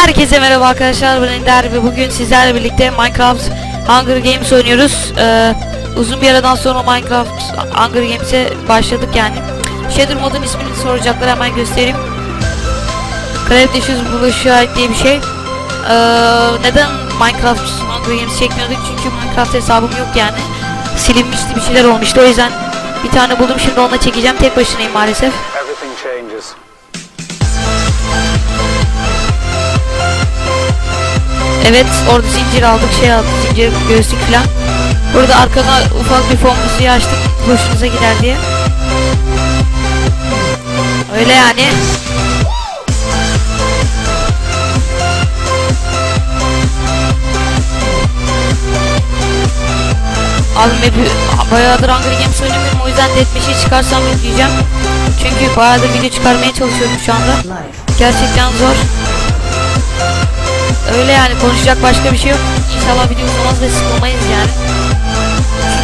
Herkese merhaba arkadaşlar ben Ender ve bugün sizlerle birlikte Minecraft Hunger Games oynuyoruz. Ee, uzun bir aradan sonra Minecraft Hunger Games'e başladık yani. Shader modun ismini soracaklar hemen göstereyim. Craft Issues bulaşığa ait diye bir şey. Ee, neden Minecraft Hunger Games çekmiyorduk? Çünkü Minecraft hesabım yok yani. Silinmişti bir şeyler olmuştu o yüzden bir tane buldum şimdi onunla çekeceğim. Tek başınayım maalesef. Evet orada zincir aldık şey aldık zincir göğüslük falan. Burada arkada ufak bir fon müziği açtık hoşunuza gider diye. Öyle yani. Abi map'i bayağıdır Hunger Games oynamıyorum o yüzden Deathmatch'i çıkarsam yükleyeceğim. Çünkü bayağıdır video çıkarmaya çalışıyorum şu anda. Gerçekten zor. Öyle yani konuşacak başka bir şey yok. İnşallah video uzamaz ve sıkılmayız yani.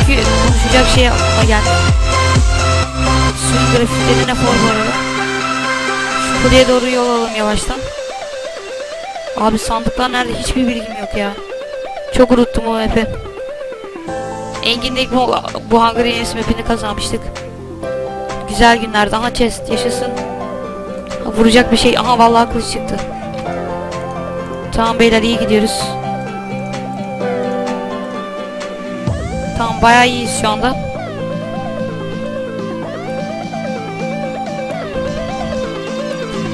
Çünkü konuşacak şey aklıma geldi. Suyun grafikleri ne form var orada. Şu kuleye doğru yol alalım yavaştan. Abi sandıklar nerede hiçbir bilgim yok ya. Çok unuttum o map'i. Engin'deki bu, bu Hunger Games map'ini kazanmıştık. Güzel günlerdi. Aha chest yaşasın. Ha, vuracak bir şey. Aha vallahi kılıç çıktı. Tamam beyler iyi gidiyoruz. Tamam bayağı iyiyiz şu anda.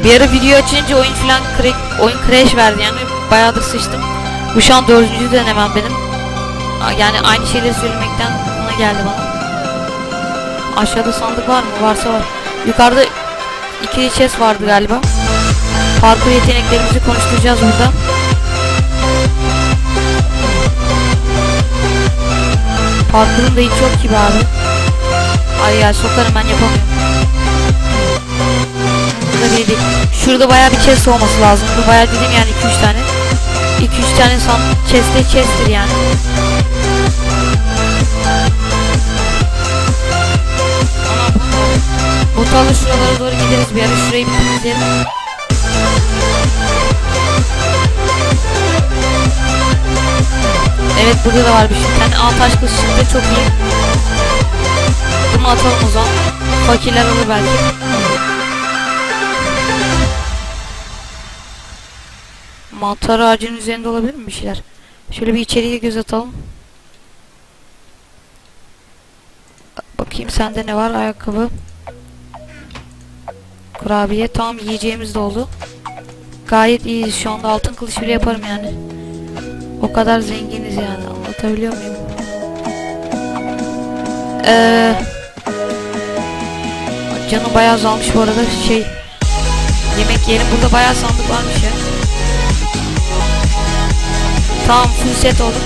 Bir ara video açınca oyun filan oyun crash verdi yani bayağıdır sıçtım. Bu şu an dördüncü denemem benim. Yani aynı şeyleri söylemekten bana geldi bana. Aşağıda sandık var mı? Varsa var. Yukarıda ikili chest vardı galiba. Parkur yeteneklerimizi konuşturacağız burada. Parkurun da hiç yok gibi abi. Ay ya sokarım ben yapamıyorum. Burada. Şurada bayağı bir chest olması lazım. Bu bayağı dedim yani 2-3 tane. 2-3 tane san chest'e chest'tir yani. Botalı şuralara doğru gideriz bir ara şurayı bir temizleyelim. Evet burada da var bir şey. Tane alt taş kılıç çıktı çok iyi. Bunu atalım o zaman. Fakirler alır belki. Mantar ağacının üzerinde olabilir mi bir şeyler? Şöyle bir içeriye göz atalım. Bakayım sende ne var? Ayakkabı. Kurabiye. Tamam yiyeceğimiz de oldu. Gayet iyiyiz şu anda. Altın kılıç bile yaparım yani. O kadar zenginiz yani. Anlatabiliyor muyum? Ee, canım bayağı azalmış bu arada. Şey yemek yiyelim. Burada bayağı sandık varmış ya. Tamam full set olduk.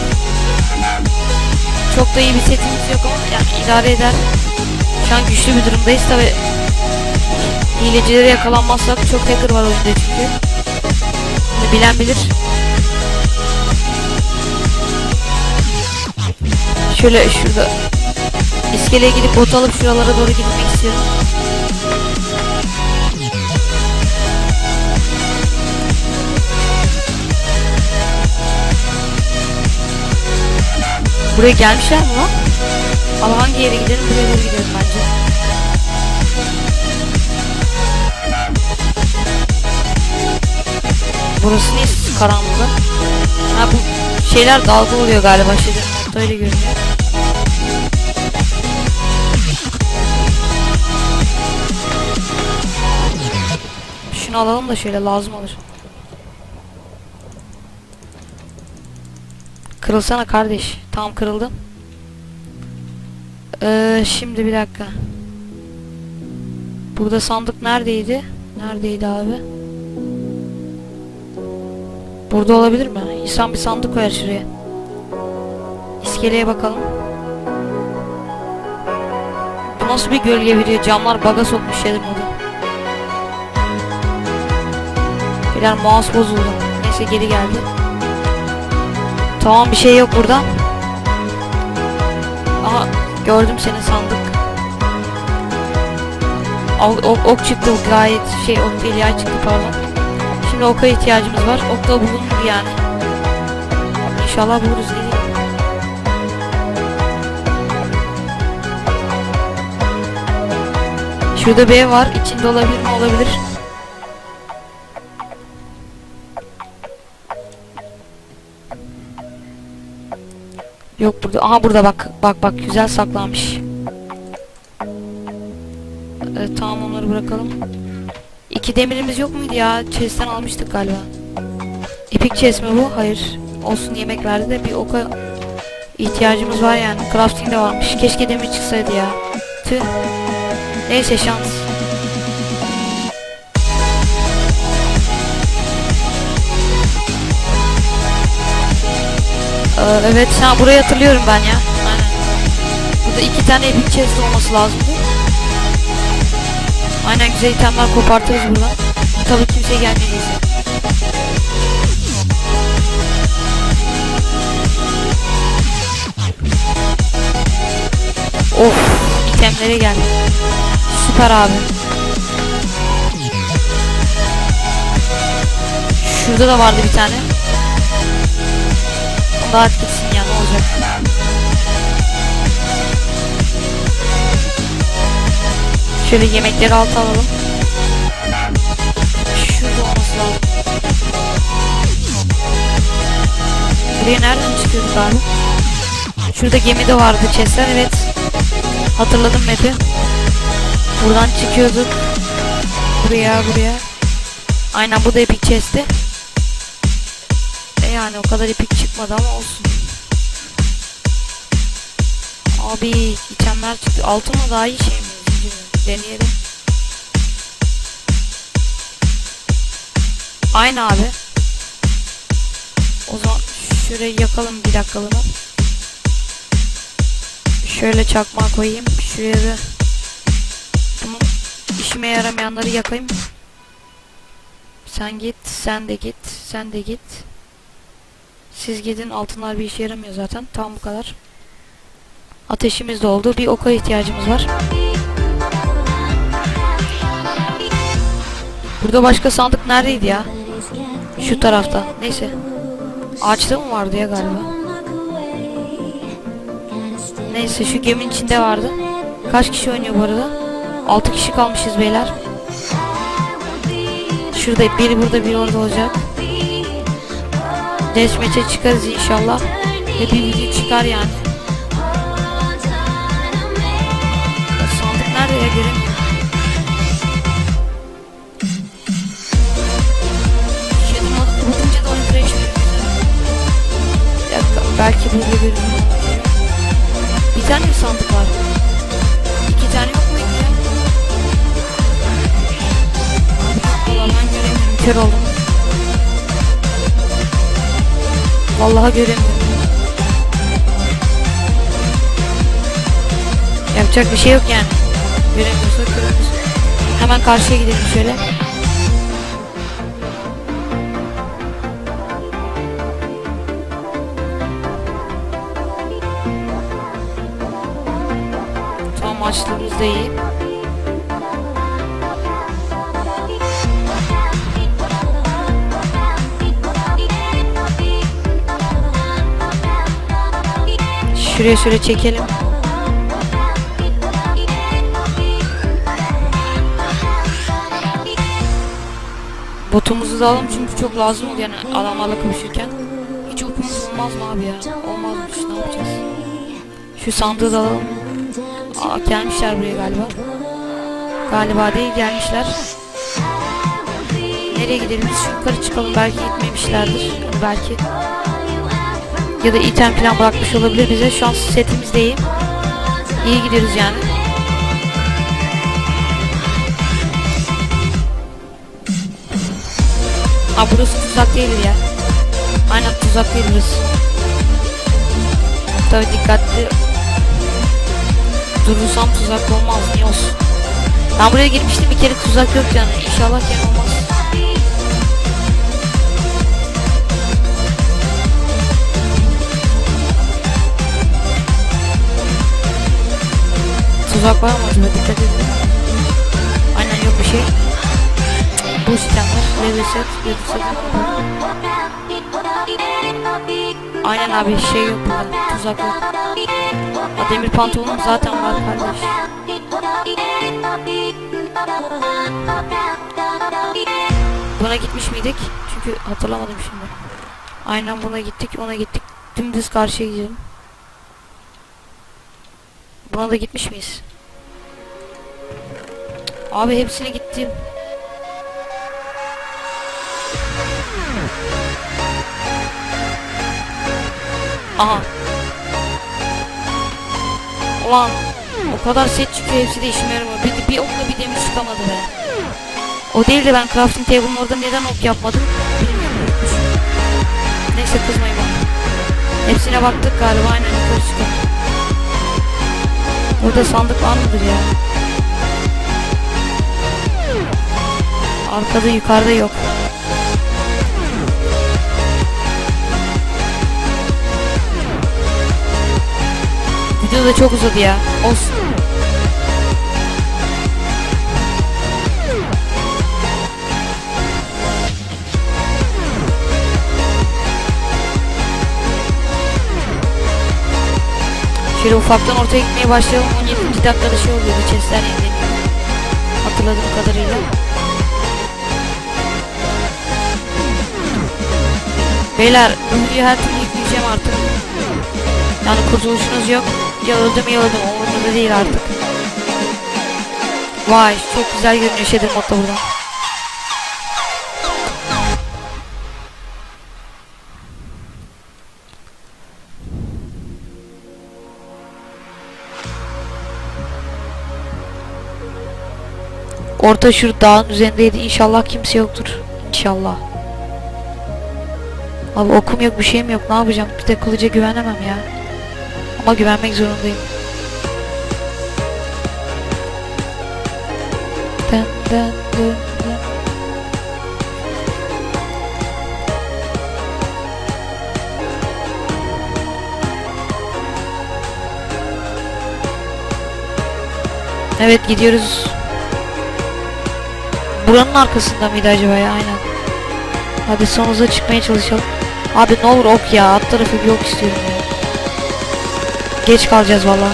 Çok da iyi bir setimiz yok ama yani idare eder. Şu an güçlü bir durumdayız tabi. Hilecilere yakalanmazsak çok hacker var oyunda çünkü. Bilen bilir. Şöyle şurada iskeleye gidip bot alıp şuralara doğru gitmek istiyorum. Buraya gelmişler mi lan? Ama hangi yere gidelim? Buraya doğru gidelim bence. Burası niye karanlık? Ha bu şeyler dalga oluyor galiba şeyler nokta öyle görünüyor. Şunu alalım da şöyle lazım olur. Kırılsana kardeş. Tamam kırıldı. Ee, şimdi bir dakika. Burada sandık neredeydi? Neredeydi abi? Burada olabilir mi? İnsan bir sandık koyar şuraya. İskeleye bakalım. Bu nasıl bir gölge veriyor? Camlar baga sokmuş yedim onu. Beyler mouse bozuldu. Neyse geri geldi. Tamam bir şey yok burada. Aha gördüm seni sandık. Ok, ok, ok çıktı gayet şey ok değil ya çıktı pardon. Şimdi oka ihtiyacımız var. Ok da bulunur yani. İnşallah buluruz değil. Şurada ev var. İçinde olabilir mi? Olabilir. Yok burada. Aha burada bak. Bak bak güzel saklanmış. Evet, tamam onları bırakalım. İki demirimiz yok muydu ya? Chest'ten almıştık galiba. Epic chest mi bu? Hayır. Olsun yemek verdi de bir oka ihtiyacımız var yani. Crafting de varmış. Keşke demir çıksaydı ya. Tüh. Neyse şans. Ee, evet ha burayı hatırlıyorum ben ya. Aynen. Burada iki tane epic chest olması lazımdı. Aynen güzel itemler kopartırız buradan. Tabii kimse gelmediyse. Of itemlere gel. Süper abi. Şurada da vardı bir tane. Onu da at gitsin ya ne olacak. Şöyle yemekleri alta alalım. Şurada olması lazım. Buraya nereden çıkıyorduk abi? Şurada gemi de vardı chestler evet. Hatırladım map'i. Buradan çıkıyorduk. Buraya buraya. Aynen bu da epic chest'ti. E yani o kadar epic çıkmadı ama olsun. Abi itemler çıktı. Altın mı daha iyi şey mi? Deneyelim. Aynı abi. O zaman şurayı yakalım bir dakikalığına. Şöyle çakma koyayım. Şuraya da bunu işime yaramayanları yakayım. Sen git, sen de git, sen de git. Siz gidin altınlar bir işe yaramıyor zaten. Tam bu kadar. Ateşimiz de. Bir oka ihtiyacımız var. Burada başka sandık neredeydi ya? Şu tarafta. Neyse. Ağaçta mı vardı ya galiba? Neyse şu geminin içinde vardı. Kaç kişi oynuyor bu arada? 6 kişi kalmışız beyler. Şurada biri burada biri orada olacak. Deathmatch'e çıkarız inşallah. Ve bir video çıkar yani. Sandık nerede ya göremiyorum. Belki burada bir Bir tane mi sandık var? İki tane yok muydu ya? Valla ben göremiyorum. Kör oldum. Vallahi göremiyorum. Yapacak bir şey yok yani. Göremiyorsak göremiyoruz. Hemen karşıya gidelim şöyle. Da iyi. Şuraya şöyle çekelim. Botumuzu da alalım çünkü çok lazım oldu yani adamlarla kapışırken. Hiç okumuz olmaz mı abi ya? Olmazmış ne yapacağız? Şu sandığı da alalım. Aa gelmişler buraya galiba. Galiba değil gelmişler. Nereye gidelim? Şu yukarı çıkalım belki gitmemişlerdir. Belki. Ya da item falan bırakmış olabilir bize. Şu an setimiz de iyi. Gidiyoruz yani. Aa burası tuzak değildir ya. Aynen tuzak değil burası. Tabi dikkatli durursam tuzak olmaz niye olsun. Ben buraya girmiştim bir kere tuzak yok yani. İnşallah gene olmaz. Tuzak var mı acaba dikkat edin. Aynen yok bir şey. Bu sistemler level set yapıyordu zaten. Aynen abi şey yok. Tuzak yok. Ha, demir pantolonum zaten var kardeş. Buna gitmiş miydik? Çünkü hatırlamadım şimdi. Aynen buna gittik, ona gittik. Dümdüz karşıya gidelim. Buna da gitmiş miyiz? Abi hepsine gittim. Aha. Ulan o kadar set çıkıyor hepsi de işime yaramıyor. Bir, bir okla bir demir çıkamadı be. O değil de ben crafting table'ın orada neden ok yapmadım bilmiyorum. Neyse kızmayın bana. Hepsine baktık galiba aynen yukarı çıkalım. Burada sandık var mıdır ya? Arkada yukarıda yok. Video da çok uzadı ya. Olsun. Şöyle ufaktan ortaya gitmeye başlayalım. 17. dakikada şey oluyor. Chestler. Hatırladığım kadarıyla. Beyler videoyu her türlü yükleyeceğim artık. Yani kurtuluşunuz yok. Ya öldüm ya öldüm. Umurumda değil artık. Vay çok güzel görünüyor Shader modda buradan. Orta şu dağın üzerindeydi. İnşallah kimse yoktur. İnşallah. Abi okum yok bir şeyim yok. Ne yapacağım? Bir de kılıca güvenemem ya. Ama güvenmek zorundayım. Dın dın dın dın. Evet gidiyoruz. Buranın arkasında mıydı acaba ya? Aynen. Hadi son çıkmaya çalışalım. Abi ne olur ok ya. Alt tarafı bir ok istiyorum ya. Geç kalacağız valla.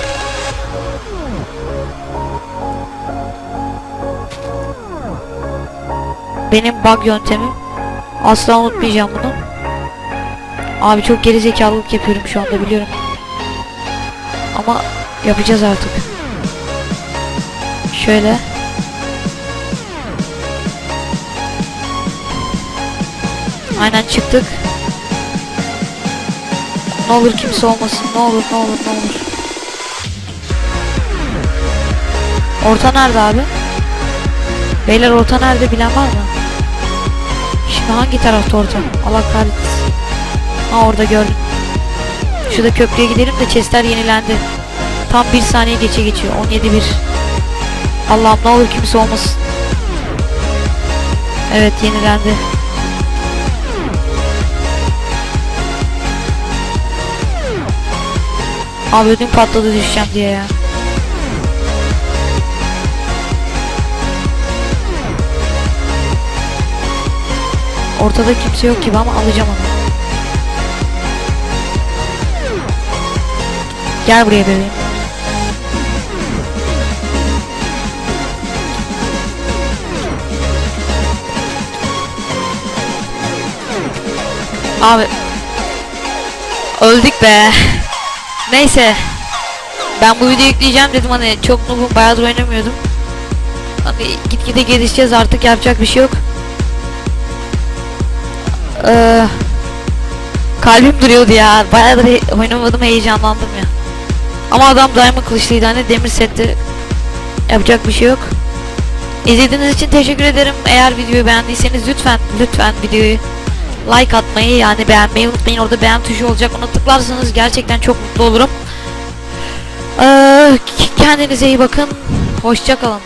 Benim bug yöntemim. Asla unutmayacağım bunu. Abi çok gerizekalılık yapıyorum şu anda biliyorum. Ama yapacağız artık. Şöyle. Aynen çıktık. Ne olur kimse olmasın. Ne olur ne olur ne olur. Orta nerede abi? Beyler orta nerede bilen var mı? Şimdi hangi tarafta orta? Allah kahretsin. Ha orada gördüm. Şurada köprüye gidelim de chestler yenilendi. Tam bir saniye geçe geçiyor. 17-1. Allah'ım ne olur kimse olmasın. Evet yenilendi. Abi ödüm patladı düşeceğim diye ya. Ortada kimse yok gibi ama alacağım onu. Gel buraya bebeğim. Abi öldük be. Neyse. Ben bu videoyu yükleyeceğim dedim hani çok noobum bayağıdır oynamıyordum. Hani gitgide gelişeceğiz artık yapacak bir şey yok. Ee, kalbim duruyordu ya. Bayağıdır he- oynamadım heyecanlandım ya. Ama adam daima kılıçlıydı hani demir setti. Yapacak bir şey yok. İzlediğiniz için teşekkür ederim. Eğer videoyu beğendiyseniz lütfen lütfen videoyu like atmayı yani beğenmeyi unutmayın. Orada beğen tuşu olacak. Ona tıklarsanız gerçekten çok mutlu olurum. Ee, kendinize iyi bakın. Hoşça kalın.